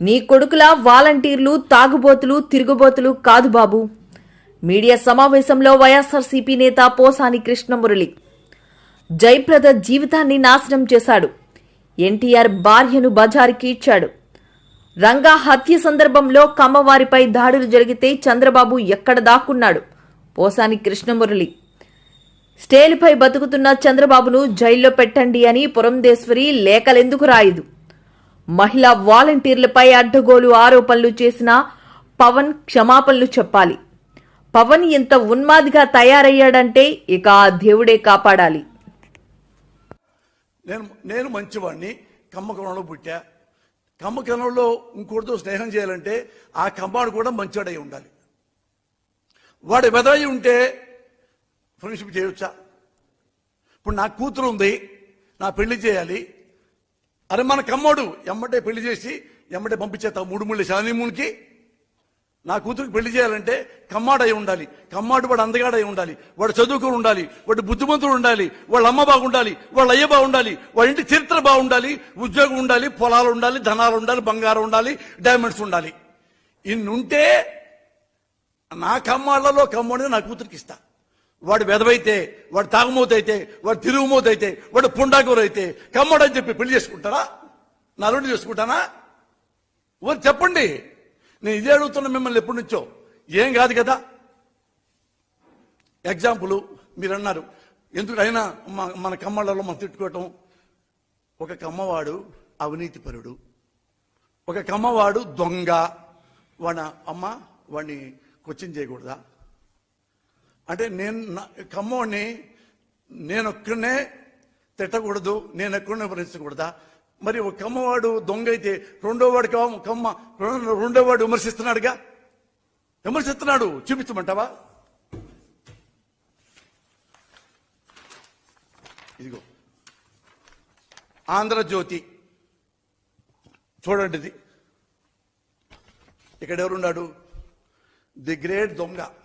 నీ కొడుకుల వాలంటీర్లు తాగుబోతులు తిరుగుబోతులు కాదు బాబు. మీడియా సమావేశంలో వైఎస్ఆర్సీపీ నేత పోసాని కృష్ణమురళి జయప్రద జీవితాన్ని నాశనం చేశాడు. ఎన్టీఆర్ భార్యను బజారుకి ఇచ్చాడు. రంగా హత్య సందర్భంలో కమ్మవారిపై దాడులు జరిగితే చంద్రబాబు ఎక్కడ దాక్కున్నాడు? పోసాని కృష్ణమురళి స్టేలుపై బతుకుతున్న చంద్రబాబును జైల్లో పెట్టండి అని పురంధేశ్వరి లేఖలెందుకు రాయదు? మహిళా వాలంటీర్లపై అడ్డగోలు ఆరోపణలు చేసిన పవన్ క్షమాపణలు చెప్పాలి. పవన్ ఎంత ఉన్మాదిగా తయారయ్యాడంటే ఇక ఆ దేవుడే కాపాడాలి. నేను నేను మంచివాడిని కమ్మకణంలో పుట్టా. కమ్మకణంలో ఇంకోటితో స్నేహం చేయాలంటే ఆ కమ్మాడు కూడా మంచివాడై ఉండాలి. వాడు వెదయి ఉంటే ఫ్రెండ్షిప్ చేయొచ్చా? ఇప్పుడు నా కూతురు ఉంది నా పెళ్ళి చేయాలి అరే మన కమ్మోడు ఎమ్మటే పెళ్ళి చేసి ఎమ్మటే పంపించేస్తావు మూడు మూడు శానిమూన్కి నా కూతురికి పెళ్ళి చేయాలంటే కమ్మాడై ఉండాలి. కమ్మాడు వాడు అందగాడై ఉండాలి. వాడు చదువుకుని ఉండాలి. వాడు బుద్ధిమంతుడు ఉండాలి. వాళ్ళ అమ్మ బాగుండాలి. వాళ్ళ అయ్య బాగుండాలి. వాళ్ళ ఇంటి చరిత్ర బాగుండాలి. ఉద్యోగం ఉండాలి. పొలాలు ఉండాలి. ధనాలు ఉండాలి. బంగారం ఉండాలి. డైమండ్స్ ఉండాలి. ఇన్నుంటే నా కమ్మాళ్ళలో కమ్మోడిని నా కూతురికి ఇస్తా. వాడు వెదవైతే వాడు తాగుమోత వాడు తిరుగుమోతయితే వాడు పుండాకూర అయితే కమ్మడని చెప్పి పెళ్ళి చేసుకుంటారా నలుడు చేసుకుంటానా? వారు చెప్పండి. నేను ఇదే అడుగుతున్నా మిమ్మల్ని ఎప్పటి నుంచో. ఏం కాదు కదా. ఎగ్జాంపుల్ మీరు అన్నారు ఎందుకు అయినా మన కమ్మళ్ళలో మనం తిట్టుకోవటం. ఒక కమ్మవాడు అవినీతిపరుడు. ఒక కమ్మవాడు దొంగ. వాడ అమ్మ వాడిని క్వశ్చన్ చేయకూడదా? అంటే నేను నా- నేనొక్కనే తిట్టకూడదు నేను ఎక్కడనే విమర్శించకూడదా? మరి ఒక కమ్మవాడు దొంగ అయితే రెండో వాడు కమ్మ రెండో- రెండో వాడు విమర్శిస్తున్నాడుగా? విమర్శిస్తున్నాడు చూపించమంటావా? ఇదిగో. ఆంధ్రజ్యోతి. చూడండి ఇది ఇక్కడ ఎవరున్నాడు? ది గ్రేట్ దొంగ.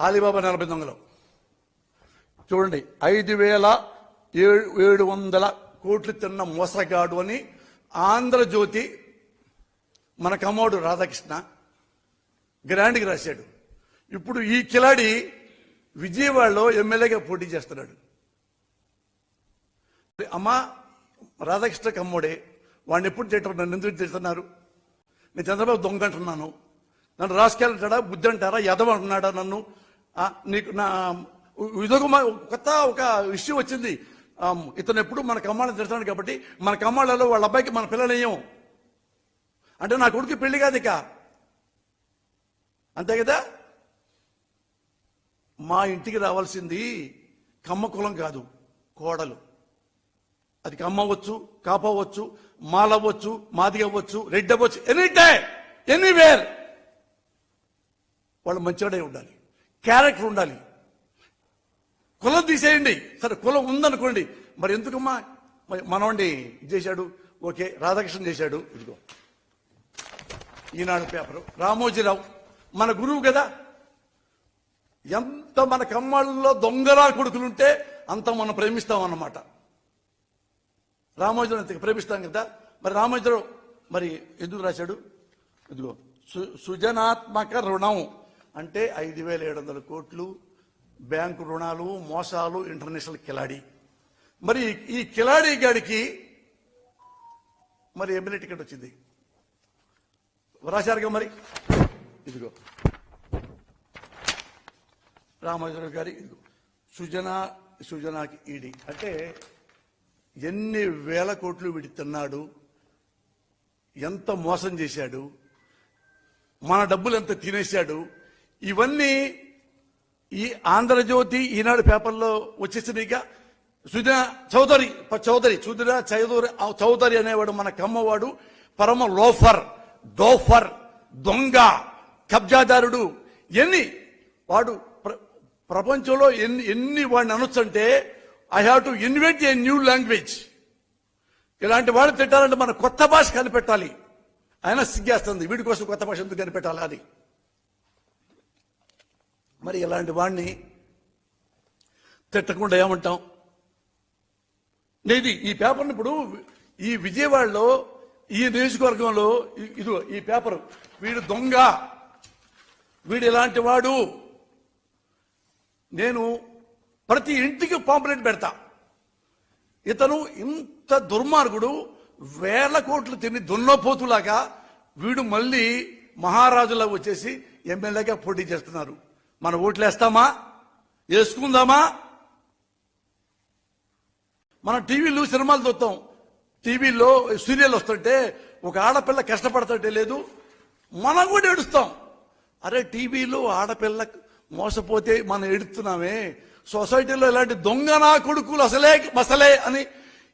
ఆలిబాబా నలభై దొంగలు చూడండి ఐదు వేల ఏడు ఏడు వందల కోట్లు తిన్న మోసగాడు అని ఆంధ్రజ్యోతి మన కమ్మోడు రాధాకృష్ణ గ్రాండ్కి రాశాడు. ఇప్పుడు ఈ కిలాడి విజయవాడలో ఎమ్మెల్యేగా పోటీ చేస్తున్నాడు. అమ్మా రాధాకృష్ణ కమ్మోడే వాడిని ఎప్పుడు తింటారు నన్ను ఎందుకు తిడుతున్నారు? నేను చంద్రబాబు దొంగ అంటున్నాను. నన్ను రాసుకెళ్తాడా బుద్ధి అంటారా యదవ అంటున్నాడా నన్ను? నీకు నా ఇదొక మా- కొత్త ఒక ఇష్యూ వచ్చింది. ఇతను ఎప్పుడు మన కమ్మాళ్ళని తిడతాడు కాబట్టి మన కమ్మాళ్ళలో వాళ్ళ అబ్బాయికి మన పిల్లలేయం అంటే నా కొడుకు పెళ్ళి కాదు ఇక. అంతే కదా? మా ఇంటికి రావాల్సింది కమ్మ కులం కాదు కోడలు. అది కమ్మ అవ్వచ్చు కాప అవ్వచ్చు మాల అవ్వచ్చు మాది అవ్వచ్చు రెడ్డి అవ్వచ్చు ఎనీ టై ఎనీవేర్. వాళ్ళు మంచివాడే ఉండాలి. క్యారెక్టర్ ఉండాలి. కులం తీసేయండి. సరే కులం ఉందనుకోండి. మరి ఎందుకమ్మా? మనవండి ఇది చేశాడు. ఓకే రాధాకృష్ణ చేశాడు. ఇదిగో. ఈనాడు పేపరు. రామోజీరావు. మన గురువు కదా. ఎంత మన కమ్మాళ్ళలో దొంగలా కొడుకులుంటే అంత మనం ప్రేమిస్తాం అన్నమాట రామోజీరావు అంత ప్రేమిస్తాం కదా. మరి రామోజీరావు మరి ఎందుకు రాశాడు? ఇదిగో సు సృజనాత్మక రుణం. అంటే ఐదు వేల ఏడు వందల కోట్లు బ్యాంకు రుణాలు మోసాలు ఇంటర్నేషనల్ కిలాడి. మరి ఈ కిలాడి గాడికి మరి ఎమ్మెల్యే టికెట్ వచ్చింది. రాశారుగా మరి? ఇదిగో. రామోజీరావు గారి ఇదిగో. సుజన సుజనాకి ఈడి. అంటే ఎన్ని వేల కోట్లు వీడి తిన్నాడు ఎంత మోసం చేశాడు మన డబ్బులు ఎంత తినేశాడు ఇవన్నీ ఈ ఆంధ్రజ్యోతి ఈనాడు పేపర్లో వచ్చేసినాయిగా సుజన చౌదరి ప- చౌదరి సుజన చౌదరి ఆ చౌదరి అనేవాడు మన కమ్మవాడు పరమ లోఫర్ దోఫర్ దొంగ కబ్జాదారుడు. ఎన్ని వాడు ప్ర- ప్రపంచంలో ఎన్ని ఎన్ని వాడిని అనొచ్చంటే I have to invent a new language ఇలాంటి వాళ్ళు తిట్టాలంటే మన కొత్త భాష కనిపెట్టాలి. ఆయన సిగ్గేస్తుంది. వీడి కోసం కొత్త భాష ఎందుకు కనిపెట్టాలి అది మరి ఇలాంటి వాడిని తిట్టకుండా ఏమంటాం? లేదు ఈ పేపర్ని ఇప్పుడు ఈ విజయవాడలో ఈ నియోజకవర్గంలో ఇ- ఇదిగో ఈ పేపర్ వీడు దొంగ. వీడు ఇలాంటి వాడు. నేను ప్రతి ఇంటికి పాంప్లెట్ పెడతా. ఇతను ఇంత దుర్మార్గుడు వేల కోట్లు తిని దున్నపోతులాగా వీడు మళ్ళీ మహారాజులా వచ్చేసి ఎమ్మెల్యేగా పోటీ చేస్తున్నారు. మన ఓట్లేస్తామా? వేసుకుందామా? మనం టీవీలో సినిమాలు చూస్తాం. టీవీలో సీరియల్ వస్తుంటే ఒక ఆడపిల్ల కష్టపడుతుంటే లేదు. మనం కూడా ఏడుస్తాం. అరే టీవీలో ఆడపిల్ల మోసపోతే మనం ఎడుతున్నామే సొసైటీలో ఇలాంటి దొంగ నా కొడుకులు అసలే మసలే అని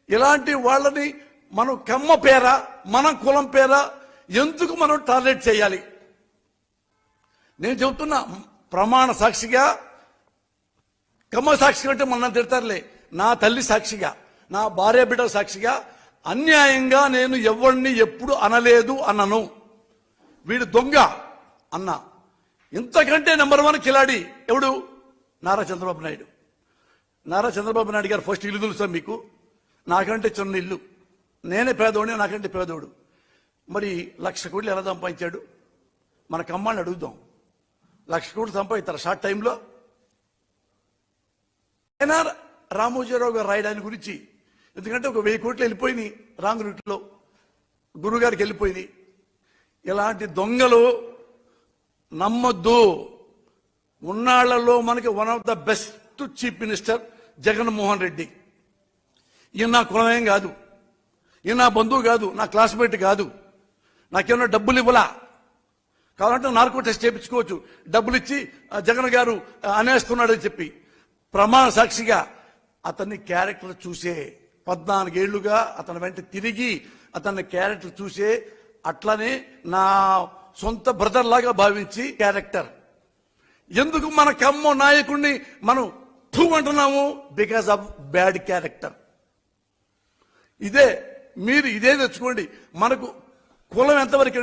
ఇలాంటి వాళ్ళని మనం కమ్మ పేర మనం కులం పేర ఎందుకు మనం టార్గెట్ చేయాలి? నేను చెబుతున్నా ప్రమాణ సాక్షిగా కమ్మ సాక్షిగా అంటే మన తిడతారులే. నా తల్లి సాక్షిగా నా భార్య బిడ్డ సాక్షిగా అన్యాయంగా నేను ఎవరిని ఎప్పుడు అనలేదు అన్నను వీడు దొంగ అన్న. ఇంతకంటే నెంబర్ వన్ కిలాడి ఎవడు? నారా చంద్రబాబు నాయుడు. నారా చంద్రబాబు నాయుడు గారు ఫస్ట్ ఇల్లు తెలుసా మీకు? నాకంటే చిన్న ఇల్లు. నేనే పేదోడిని నాకంటే పేదోడు. మరి లక్ష కోట్లు ఎలా సంపాదించాడు? మన కమ్మాన్ని అడుగుదాం. లక్ష కోట్లు సంపాదిస్తారు షార్ట్ టైంలో. ఎన్ఆర్ రామోజీరావు గారు రాయడాని గురించి. ఎందుకంటే ఒక వెయ్యి కోట్లు వెళ్ళిపోయినాయి రాంగ్ రూట్లో. గురుగారికి వెళ్ళిపోయినాయి. ఇలాంటి దొంగలు నమ్మొద్దు. ఉన్నాళ్ళలో మనకి one of the best chief minister Jaganmohan Reddy. ఈయన నా కులమేం కాదు. ఈయన నా బంధువు కాదు. నా క్లాస్మేట్ కాదు. నాకేమన్నా డబ్బులు ఇవ్వలా? కావాలంటే నార్కో టెస్ట్ చేయించుకోవచ్చు. డబ్బులు ఇచ్చి జగన్ గారు అనేస్తున్నాడని చెప్పి. ప్రమాణ సాక్షిగా అతన్ని క్యారెక్టర్ చూసే పద్నాలుగేళ్ళుగా అతని వెంట తిరిగి అతని క్యారెక్టర్ చూసే అట్లనే నా సొంత బ్రదర్ లాగా భావించి క్యారెక్టర్. ఎందుకు మన కమ్మ నాయకుడిని మనం థూ అంటున్నాము? బికాస్ ఆఫ్ బ్యాడ్ క్యారెక్టర్ ఇదే మీరు ఇదే తెచ్చుకోండి. మనకు కులం ఎంతవరకు